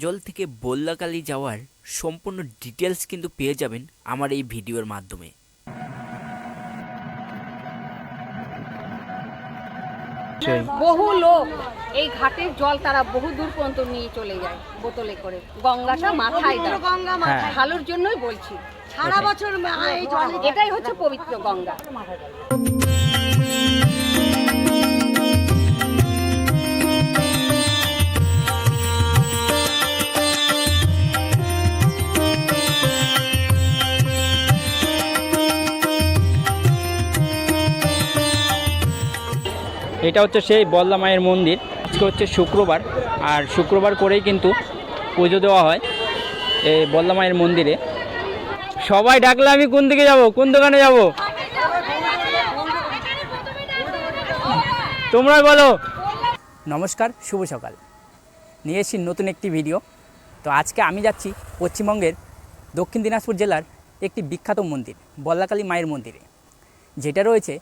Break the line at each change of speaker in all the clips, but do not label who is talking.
গাজল থেকে বল্লাকালী যাওয়ার সম্পূর্ণ ডিটেলস কিন্তু পেয়ে যাবেন আমার এই ভিডিওর মাধ্যমে।
বহু লোক এই ঘাটের জল তারা বহু দূর পর্যন্ত নিয়ে চলে যায় বোতলে করে। গঙ্গাটা মাথায় দেয়
গঙ্গা মাথায়।
ভালোর জন্যই বলছি।
সারা বছর মা- এই জল
এটাই হচ্ছে পবিত্র গঙ্গা।
এটা হচ্ছে সেই বল্লা মায়ের মন্দির। আজকে হচ্ছে শুক্রবার, আর শুক্রবার করেই কিন্তু পুজো দেওয়া হয় এই বল্লা মায়ের মন্দিরে। সবাই ডাকলে আমি কোন দিকে যাব? কোন দোকানে যাব? তোমরাই বলো। নমস্কার, শুভ সকাল। নিয়ে এসেছি নতুন একটি ভিডিও। তো আজকে আমি যাচ্ছি পশ্চিমবঙ্গের দক্ষিণ দিনাজপুর জেলার একটি বিখ্যাত মন্দির, বল্লাকালী মায়ের মন্দিরে, যেটা রয়েছে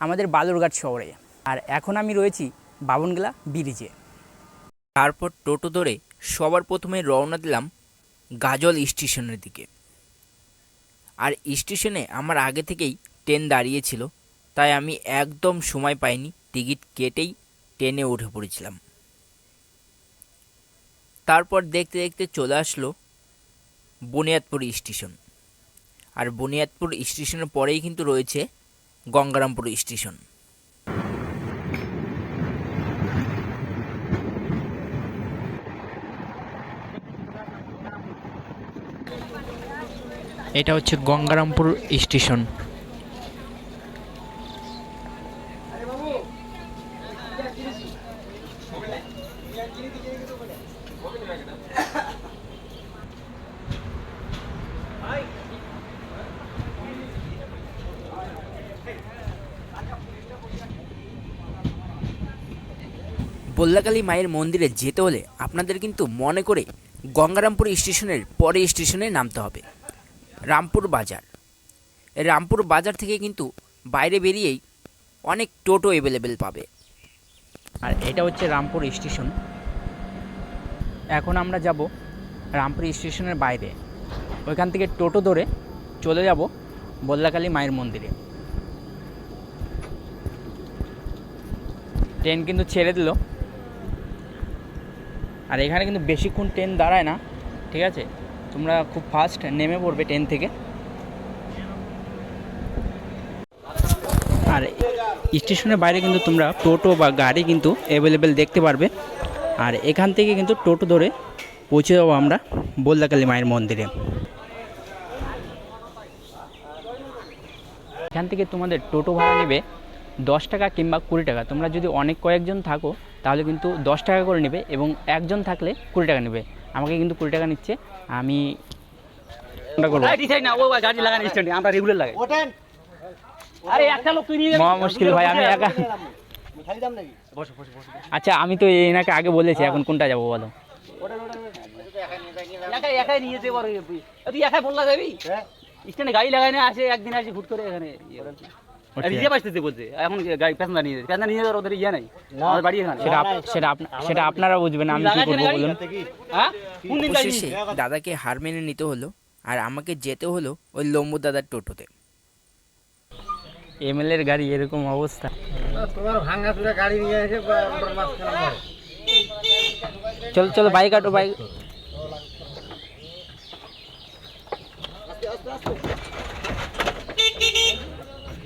আমাদের বালুরঘাট শহরে। আর এখন আমি রয়েছি বাবনগলা ব্রিজে।
তারপর টোটো ধরে সবার প্রথমে রওনা দিলাম গাজল স্টেশনের দিকে। আর স্টেশনে আমার আগে থেকেই ট্রেন দাঁড়িয়েছিল তাই আমি একদম সময় পাইনি টিকিট কেটেই ট্রেনে উঠে পড়েছিলাম। তারপর দেখতে দেখতে চলে আসলো বুনিয়াদপুর স্টেশন। আর বুনিয়াদপুর স্টেশনের পরেই কিন্তু রয়েছে গঙ্গারামপুর স্টেশন। এটা হচ্ছে গঙ্গারামপুর স্টেশন। বল্লাকালী মায়ের মন্দিরে যেতে হলে আপনাদের কিন্তু মনে করে গঙ্গারামপুর স্টেশনের পরে স্টেশনে নামতে হবে। রামপুর বাজার। রামপুর বাজার থেকে কিন্তু বাইরে বেরিয়েই অনেক টোটো অ্যাভেলেবেল পাবে।
আর এটা হচ্ছে রামপুর স্টেশন। এখন আমরা যাব রামপুর স্টেশনের বাইরে। ওইখান থেকে টোটো ধরে চলে যাব বল্লাকালী মায়ের মন্দিরে। ট্রেন কিন্তু ছেড়ে দিল। আর এখানে কিন্তু বেশিক্ষণ ট্রেন দাঁড়ায় না, ঠিক আছে? তোমরা খুব ফাস্ট নেমে পড়বে ট্রেন থেকে। আর স্টেশনের বাইরে কিন্তু তোমরা টোটো বা গাড়ি কিন্তু অ্যাভেলেবেল দেখতে পারবে। আর এখান থেকে কিন্তু টোটো ধরে পৌঁছে যাব আমরা বল্লাকালী মায়ের মন্দিরে। এখান থেকে তোমাদের টোটো ভাড়া নেবে দশ টাকা কিংবা কুড়ি টাকা। তোমরা যদি অনেক কয়েকজন থাকো তাহলে কিন্তু দশ টাকা করে নেবে এবং একজন থাকলে কুড়ি টাকা নেবে। আমাকে কিন্তু কুড়ি টাকা নিচ্ছে আমি
গাড়ি আমরা রেগুলার লাগাই। আরে একটা লোক তুই নিয়ে
মহা মুশকিল ভাই আমি একা
খালি দাম নাকি?
বসো বসো বসো।
আচ্ছা আমি তো এনাকে আগে বলেছি এখন কোনটা যাব বলো।
তুই বললা যাবি স্ট্যান্ডে গাড়ি লাগাই না আসে একদিন আসে হুট করে এখানে রিজার্ভ আসতেছে বলছে। এখন গাড়ি প্যাসেঞ্জার নিয়ে যাচ্ছে। প্যাসেঞ্জার নিয়ে যাওয়ার ওদের ইয়ে নাই। আমাদের বাড়ি এখানে।
সেটা সেটা সেটা আপনারা বুঝবেন আমি কি করব বলুন?
হ্যাঁ?
অবশেষে দাদাকে হার মেনে নিতে হলো আর আমাকে যেতে হলো ওই লম্বু দাদার টোটোতে।
এমএলএর গাড়ি এরকম অবস্থা।
তোমার ভাঙা চুরা গাড়ি নিয়ে এসে
চলো চলো বাইক আটো বাইক।
আগে লাগবে তোরে বাবু আরে লাগবে না
চলো চলো হুম, হুম।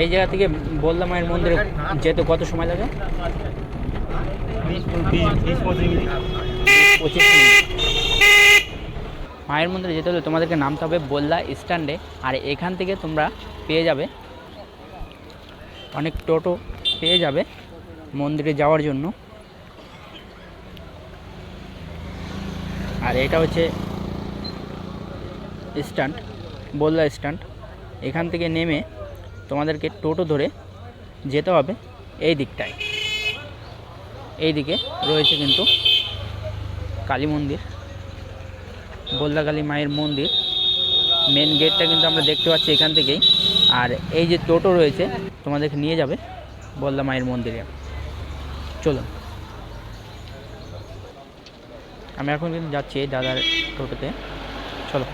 এই জায়গা থেকে বললাম মায়ের মন্দিরে যেতে কত সময় লাগে? মায়ের মন্দিরে যেতে হলে তোমাদেরকে নামতে হবে বললা স্ট্যান্ডে। আর এখান থেকে তোমরা পেয়ে যাবে অনেক টোটো পেয়ে যাবে মন্দিরে যাওয়ার জন্য। আর এটা হচ্ছে স্ট্যান্ড, বললা স্ট্যান্ড। এখান থেকে নেমে তোমাদেরকে টোটো ধরে যেতে হবে এই দিকটায়। এই দিকে রয়েছে কিন্তু কালী মন্দির বলদা কালী মায়ের মন্দির। মেন গেটটা কিন্তু আমরা দেখতে পাচ্ছি এখান থেকেই। আর এই যে টোটো রয়েছে, তোমাদেরকে নিয়ে যাবে বললা মায়ের মন্দিরে। চলুন। আমি এখন কিন্তু যাচ্ছি দাদার টোটোতে। চলো।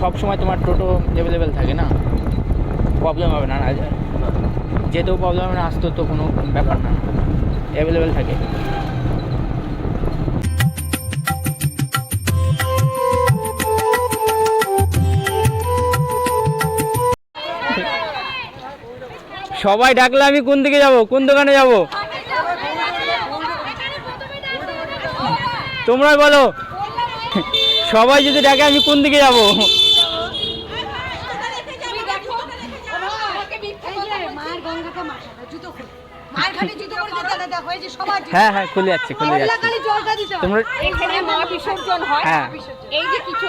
সব সময় তোমার টোটো অ্যাভেলেবেল থাকে না? প্রবলেম হবে না না? যেতেও প্রবলেম হবে না আসতেও তো কোনো ব্যাপার না। অ্যাভেলেবেল থাকে। সবাই ডাকলে আমি কোন দিকে যাব? কোন দোকানে যাব? তোমরাই বলো। সবাই যদি ডাকে, আমি কোন দিকে যাব?
মার গঙ্গাকে মাথাটা জুতো মার
হ্যাঁ হ্যাঁ খুলে যাচ্ছে খুলে যাচ্ছে। তোমরা
এখানে মা বিসর্জন হয়।
হ্যাঁ।
এই যে কিছু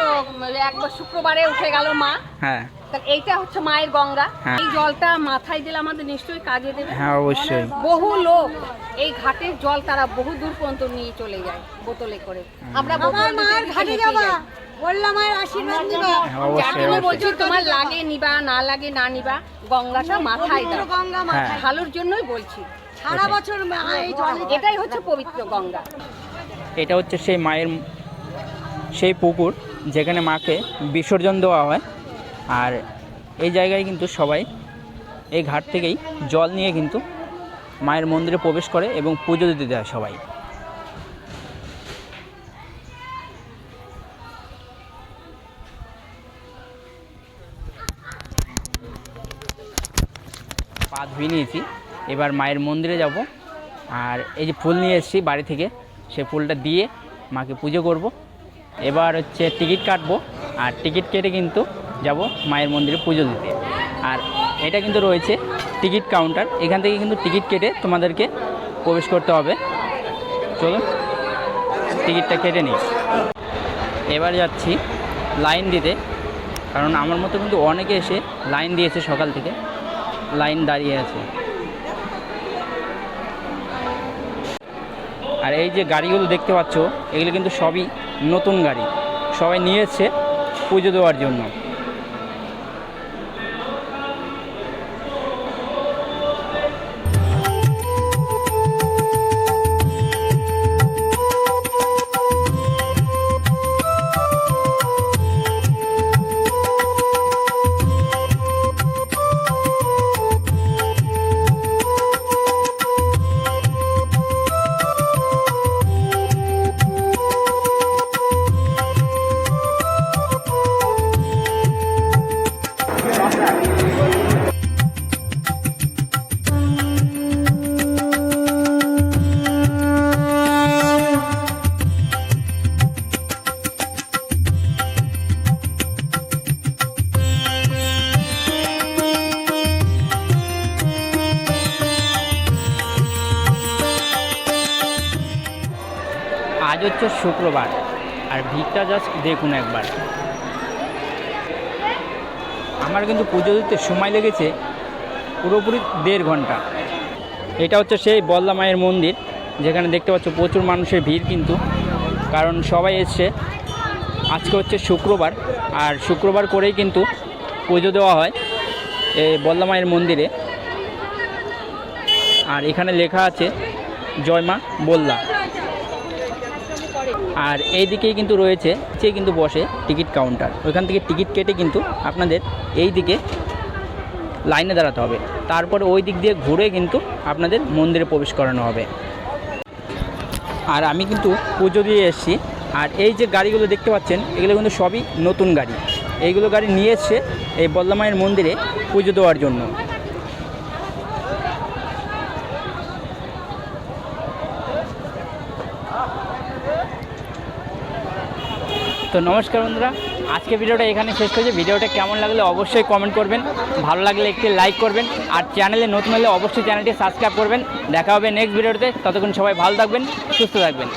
একবার শুক্রবারে উঠে গেল মা।
হ্যাঁ।
এইটা হচ্ছে মায়ের গঙ্গা।
হ্যাঁ।
এই জলটা মাথায় দিলে আমাদের নিশ্চয়ই কাজে দেবে।
হ্যাঁ অবশ্যই।
বহু লোক এই ঘাটের জল তারা বহু দূর পর্যন্ত নিয়ে চলে যায় বোতলে করে। আমরা
আমার মায়ের ঘাটে যাবা।
যাই।
বললা মায়ের আশীর্বাদ নিবা।
হ্যাঁ,
যার জন্য
অবশ্যই।
তোমার লাগে নিবা না লাগে না নিবা গঙ্গাটা মাথায় দাও।
গঙ্গা মাথায়
ভালোর জন্যই বলছি।
সারা বছর এই জল
এটাই হচ্ছে পবিত্র গঙ্গা।
এটা হচ্ছে সেই মায়ের সেই পুকুর যেখানে মাকে বিসর্জন দেওয়া হয়। আর এই জায়গায় কিন্তু সবাই এই ঘাট থেকেই জল নিয়ে কিন্তু মায়ের মন্দিরে প্রবেশ করে এবং পুজো দিতে দেয় সবাই। পা ধুয়ে নিয়েছি। এবার মায়ের মন্দিরে যাব। আর এই যে ফুল নিয়ে এসেছি বাড়ি থেকে, সে ফুলটা দিয়ে মাকে পুজো করব। এবার হচ্ছে টিকিট কাটবো, আর টিকিট কেটে কিন্তু যাব মায়ের মন্দিরে পুজো দিতে। আর এটা কিন্তু রয়েছে টিকিট কাউন্টার, এখান থেকে কিন্তু টিকিট কেটে তোমাদেরকে প্রবেশ করতে হবে। চলুন, টিকিটটা কেটে নিই। এবার যাচ্ছি লাইন দিতে, কারণ আমার মতো কিন্তু অনেকে এসে লাইন দিয়েছে সকাল থেকে। লাইন দাঁড়িয়ে আছে। আর এই যে গাড়িগুলো দেখতে পাচ্ছ, এগুলো কিন্তু সবই নতুন গাড়ি। সবাই নিয়েছে পুজো দেওয়ার জন্য। আজ হচ্ছে শুক্রবার। আর ভিড়টা জাস্ট দেখুন একবার। আমার কিন্তু পুজো দিতে সময় লেগেছে পুরোপুরি দেড় ঘণ্টা। এটা হচ্ছে সেই বল্লা মায়ের মন্দির, যেখানে দেখতে পাচ্ছ প্রচুর মানুষের ভিড় কিন্তু। কারণ সবাই এসছে। আজকে হচ্ছে শুক্রবার, আর শুক্রবার করেই কিন্তু পুজো দেওয়া হয় এই বল্লা মায়ের মন্দিরে। আর এখানে লেখা আছে জয়মা বল্লা। আর এই দিকেই কিন্তু রয়েছে, সে কিন্তু বসে টিকিট কাউন্টার। ওইখান থেকে টিকিট কেটে কিন্তু আপনাদের এই দিকে লাইনে দাঁড়াতে হবে। তারপর ওই দিক দিয়ে ঘুরে কিন্তু আপনাদের মন্দিরে প্রবেশ করানো হবে। আর আমি কিন্তু পুজো দিয়ে এসেছি। আর এই যে গাড়িগুলো দেখতে পাচ্ছেন, এগুলো কিন্তু সবই নতুন গাড়ি। এইগুলো গাড়ি নিয়ে এসছে এই বল্লামায়ের মন্দিরে পুজো দেওয়ার জন্য। তো নমস্কার বন্ধুরা, আজকে ভিডিওটা এখানে শেষ হয়েছে ভিডিওটা কেমন লাগলে অবশ্যই কমেন্ট করবেন। ভালো লাগলে একটি লাইক করবেন। আর চ্যানেলে নতুন হলে অবশ্যই চ্যানেলটি সাবস্ক্রাইব করবেন। দেখা হবে নেক্সট ভিডিওতে। ততক্ষণ সবাই ভালো থাকবেন, সুস্থ থাকবেন।